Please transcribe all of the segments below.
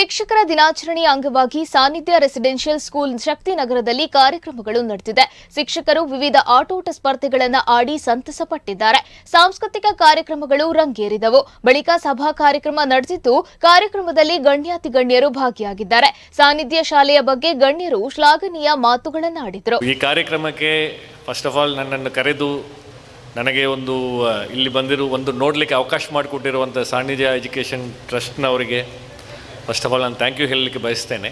ಶಿಕ್ಷಕರ ದಿನಾಚರಣೆಯ ಅಂಗವಾಗಿ ಸಾನ್ನಿಧ್ಯ ರೆಸಿಡೆನ್ಷಿಯಲ್ ಸ್ಕೂಲ್ ಶಕ್ತಿನಗರದಲ್ಲಿ ಕಾರ್ಯಕ್ರಮಗಳು ನಡೆದಿದೆ. ಶಿಕ್ಷಕರು ವಿವಿಧ ಆಟೋಟ ಸ್ಪರ್ಧೆಗಳನ್ನು ಆಡಿ ಸಂತಸ ಪಟ್ಟಿದ್ದಾರೆ. ಸಾಂಸ್ಕೃತಿಕ ಕಾರ್ಯಕ್ರಮಗಳು ರಂಗೇರಿದವು. ಬಳಿಕ ಸಭಾ ಕಾರ್ಯಕ್ರಮ ನಡೆದಿದ್ದು, ಕಾರ್ಯಕ್ರಮದಲ್ಲಿ ಗಣ್ಯಾತಿ ಗಣ್ಯರು ಭಾಗಿಯಾಗಿದ್ದಾರೆ. ಸಾನ್ನಿಧ್ಯ ಶಾಲೆಯ ಬಗ್ಗೆ ಗಣ್ಯರು ಶ್ಲಾಘನೀಯ ಮಾತುಗಳನ್ನಾಡಿದರು. ಈ ಕಾರ್ಯಕ್ರಮಕ್ಕೆ ಫಸ್ಟ್ ಆಫ್ ಆಲ್ ನನ್ನನ್ನು ಕರೆದು ನನಗೆ ಒಂದು ಇಲ್ಲಿ ಬಂದಿರೋ, ಒಂದು ನೋಡಲಿಕ್ಕೆ ಅವಕಾಶ ಮಾಡಿಕೊಟ್ಟಿರುವಂಥ ಸಾನ್ನಿಧ್ಯ ಎಜುಕೇಷನ್ ಟ್ರಸ್ಟ್ನವರಿಗೆ ಫಸ್ಟ್ ಆಫ್ ಆಲ್ ನಾನು ಥ್ಯಾಂಕ್ ಯು ಹೇಳಲಿಕ್ಕೆ ಬಯಸ್ತೇನೆ.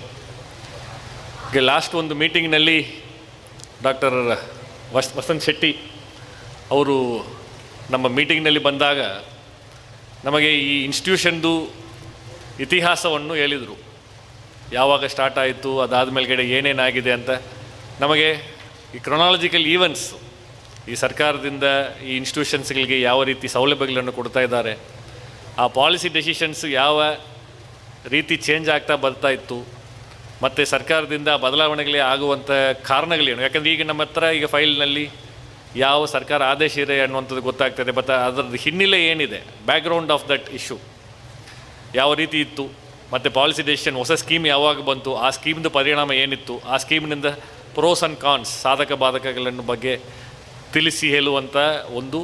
ಈಗ ಲಾಸ್ಟ್ ಒಂದು ಮೀಟಿಂಗ್ನಲ್ಲಿ ಡಾಕ್ಟರ್ ವಸ್, ವಸಂತ್ ಶೆಟ್ಟಿ ಅವರು ನಮ್ಮ ಮೀಟಿಂಗ್ನಲ್ಲಿ ಬಂದಾಗ ನಮಗೆ ಈ ಇನ್ಸ್ಟಿಟ್ಯೂಷನ್ದು ಇತಿಹಾಸವನ್ನು ಹೇಳಿದರು. ಯಾವಾಗ ಸ್ಟಾರ್ಟ್ ಆಯಿತು ಅದಾದ ಮೇಲ್ಗಡೆ ಏನೇನಾಗಿದೆ ಅಂತ. ನಮಗೆ ಈ ಕ್ರೊನಾಲಜಿಕಲ್ ಈವೆಂಟ್ಸ್ ಈ ಸರ್ಕಾರದಿಂದ ಈ ಇನ್ಸ್ಟಿಟ್ಯೂಷನ್ಸ್ಗಳಿಗೆ ಯಾವ ರೀತಿ ಸೌಲಭ್ಯಗಳನ್ನು ಕೊಡ್ತಾ ಇದ್ದಾರೆ, ಆ ಪಾಲಿಸಿ ಡೆಸಿಷನ್ಸ್ ಯಾವ ರೀತಿ ಚೇಂಜ್ ಆಗ್ತಾ ಬರ್ತಾ ಇತ್ತು. ಮತ್ತು ಸರ್ಕಾರದಿಂದ ಬದಲಾವಣೆಗಳೇ ಆಗುವಂಥ ಕಾರಣಗಳೇನು? ಯಾಕಂದರೆ ಈಗ ನಮ್ಮ ಹತ್ರ ಈಗ ಫೈಲ್ನಲ್ಲಿ ಯಾವ ಸರ್ಕಾರ ಆದೇಶ ಇದೆ ಅನ್ನುವಂಥದ್ದು ಗೊತ್ತಾಗ್ತದೆ ಬಟ್ ಅದರದ್ದು ಹಿನ್ನೆಲೆ ಏನಿದೆ? ಬ್ಯಾಕ್ಗ್ರೌಂಡ್ ಆಫ್ ದಟ್ ಇಶ್ಯೂ ಯಾವ ರೀತಿ ಇತ್ತು? ಮತ್ತು ಪಾಲಿಸಿ ಡೆಸಿಷನ್ ಹೊಸ ಸ್ಕೀಮ್ ಯಾವಾಗ ಬಂತು? ಆ ಸ್ಕೀಮ್ದು ಪರಿಣಾಮ ಏನಿತ್ತು? ಆ ಸ್ಕೀಮ್ನಿಂದ ಪ್ರೋಸ್ ಆ್ಯಂಡ್ ಕಾನ್ಸ್ ಸಾಧಕ ಬಾಧಕಗಳನ್ನು ಬಗ್ಗೆ ತಿಳಿಸಿ ಹೇಳುವಂಥ ಒಂದು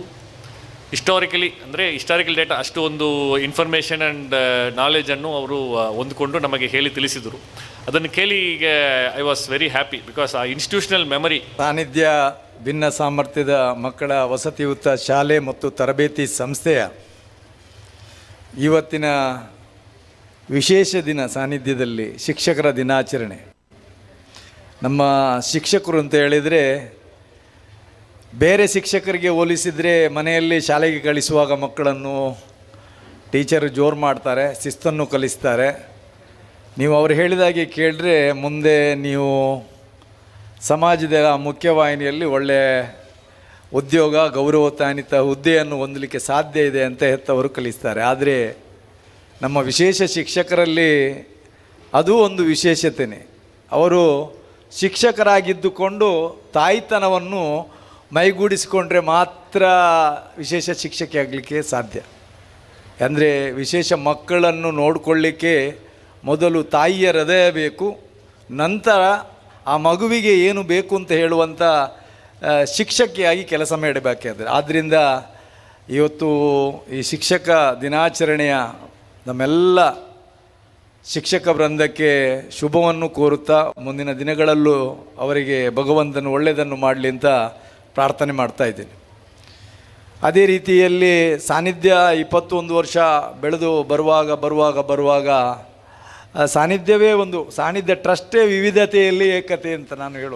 ಹಿಸ್ಟಾರಿಕಲಿ ಅಂದರೆ ಹಿಸ್ಟಾರಿಕಲ್ ಡೇಟಾ ಅಷ್ಟು ಒಂದು ಇನ್ಫಾರ್ಮೇಷನ್ ಆ್ಯಂಡ್ ನಾಲೆಜನ್ನು ಅವರು ಹೊಂದ್ಕೊಂಡು ನಮಗೆ ಹೇಳಿ ತಿಳಿಸಿದರು. ಅದನ್ನು ಕೇಳಿ ಈಗ I was very happy because uh institutional memory Sannidhya ಭಿನ್ನ ಸಾಮರ್ಥ್ಯದ ಮಕ್ಕಳ ವಸತಿಯುತ ಶಾಲೆ ಮತ್ತು ತರಬೇತಿ ಸಂಸ್ಥೆಯ ಇವತ್ತಿನ ವಿಶೇಷ ದಿನ ಸಾನ್ನಿಧ್ಯದಲ್ಲಿ ಶಿಕ್ಷಕರ ದಿನಾಚರಣೆ. ನಮ್ಮ ಶಿಕ್ಷಕರು ಅಂತ ಹೇಳಿದರೆ ಬೇರೆ ಶಿಕ್ಷಕರಿಗೆ ಹೋಲಿಸಿದರೆ ಮನೆಯಲ್ಲಿ ಶಾಲೆಗೆ ಕಳಿಸುವಾಗ ಮಕ್ಕಳನ್ನು ಟೀಚರು ಜೋರು ಮಾಡ್ತಾರೆ, ಶಿಸ್ತನ್ನು ಕಲಿಸ್ತಾರೆ. ನೀವು ಅವ್ರು ಹೇಳಿದಾಗೆ ಕೇಳಿದ್ರೆ ಮುಂದೆ ನೀವು ಸಮಾಜದ ಮುಖ್ಯವಾಹಿನಿಯಲ್ಲಿ ಒಳ್ಳೆಯ ಉದ್ಯೋಗ ಗೌರವತಾನ್ವಿತ ಹುದ್ದೆಯನ್ನು ಹೊಂದಲಿಕ್ಕೆ ಸಾಧ್ಯ ಇದೆ ಅಂತ ಹೆತ್ತವರು ಕಲಿಸ್ತಾರೆ. ಆದರೆ ನಮ್ಮ ವಿಶೇಷ ಶಿಕ್ಷಕರಲ್ಲಿ ಅದು ಒಂದು ವಿಶೇಷತೆಯೇ ಅವರು ಶಿಕ್ಷಕರಾಗಿದ್ದುಕೊಂಡು ತಾಯ್ತನವನ್ನು ಮೈಗೂಡಿಸಿಕೊಂಡ್ರೆ ಮಾತ್ರ ವಿಶೇಷ ಶಿಕ್ಷಕಿ ಆಗಲಿಕ್ಕೆ ಸಾಧ್ಯ. ಅಂದರೆ ವಿಶೇಷ ಮಕ್ಕಳನ್ನು ನೋಡಿಕೊಳ್ಳಿಕ್ಕೆ ಮೊದಲು ತಾಯಿಯ ಹೃದಯ ಬೇಕು, ನಂತರ ಆ ಮಗುವಿಗೆ ಏನು ಬೇಕು ಅಂತ ಹೇಳುವಂಥ ಶಿಕ್ಷಕಿಯಾಗಿ ಕೆಲಸ ಮಾಡಬೇಕಾದ್ರೆ ಆದ್ದರಿಂದ ಇವತ್ತು ಈ ಶಿಕ್ಷಕ ದಿನಾಚರಣೆಯ ನಮ್ಮೆಲ್ಲ ಶಿಕ್ಷಕ ವೃಂದಕ್ಕೆ ಶುಭವನ್ನು ಕೋರುತ್ತಾ, ಮುಂದಿನ ದಿನಗಳಲ್ಲೂ ಅವರಿಗೆ ಭಗವಂತನು ಒಳ್ಳೆಯದನ್ನು ಮಾಡಲಿ ಅಂತ ಪ್ರಾರ್ಥನೆ ಮಾಡ್ತಾ ಇದ್ದೀನಿ. ಅದೇ ರೀತಿಯಲ್ಲಿ ಸಾನ್ನಿಧ್ಯ ಇಪ್ಪತ್ತೊಂದು ವರ್ಷ ಬೆಳೆದು ಬರುವಾಗ ಬರುವಾಗ ಬರುವಾಗ ಸಾನ್ನಿಧ್ಯವೇ ಒಂದು ಸಾನ್ನಿಧ್ಯ ಟ್ರಸ್ಟೇ ವಿವಿಧತೆಯಲ್ಲಿ ಏಕತೆ ಅಂತ ನಾನು ಹೇಳುವ